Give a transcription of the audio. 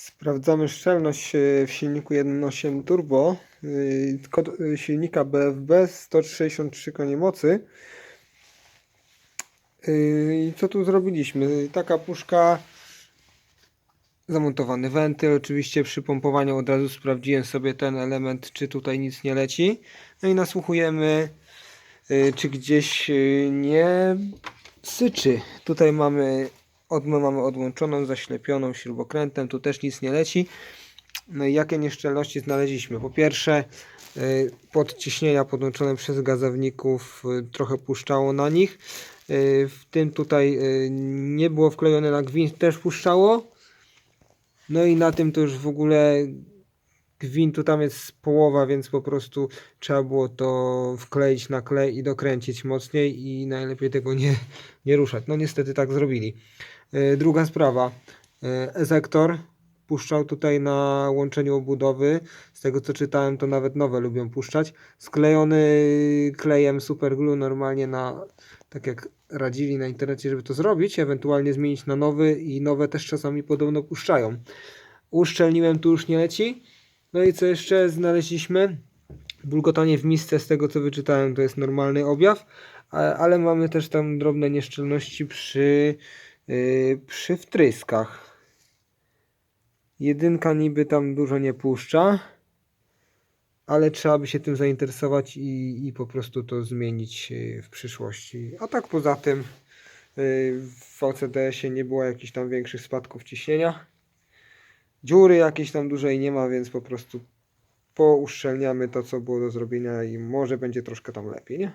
Sprawdzamy szczelność e, w silniku 1.8 turbo. y, Kod y, silnika BFB 163 konie mocy. I co tu zrobiliśmy? Taka puszka, zamontowany wentyl. Oczywiście przy pompowaniu od razu sprawdziłem sobie ten element, czy tutaj nic nie leci. No i nasłuchujemy, czy gdzieś nie syczy. Tutaj mamy odmę mamy odłączoną, zaślepioną śrubokrętem, tu też nic nie leci. No i jakie nieszczelności znaleźliśmy? Po pierwsze, y, podciśnienia podłączone przez gazowników y, trochę puszczało na nich. Y, W tym tutaj nie było wklejone na gwint, też puszczało. No i na tym to już w ogóle gwintu tam jest połowa, więc po prostu trzeba było to wkleić na klej i dokręcić mocniej i najlepiej tego nie, nie ruszać. No niestety tak zrobili. E, Druga sprawa. E, Ezektor puszczał tutaj na łączeniu obudowy. Z tego co czytałem, to nawet nowe lubią puszczać. Sklejony klejem superglue normalnie na tak jak radzili na internecie, żeby to zrobić, ewentualnie zmienić na nowy i nowe też czasami podobno puszczają. Uszczelniłem, tu już nie leci. No i co jeszcze znaleźliśmy? Bulgotanie w misce, z tego co wyczytałem, to jest normalny objaw, ale mamy też tam drobne nieszczelności przy, yy, przy wtryskach. Jedynka niby tam dużo nie puszcza, ale trzeba by się tym zainteresować i, i po prostu to zmienić yy, w przyszłości. A tak poza tym yy, w OCDS-ie nie było jakichś tam większych spadków ciśnienia. Dziury jakiejś tam dużej nie ma, więc po prostu pouszczelniamy to, co było do zrobienia i może będzie troszkę tam lepiej, nie?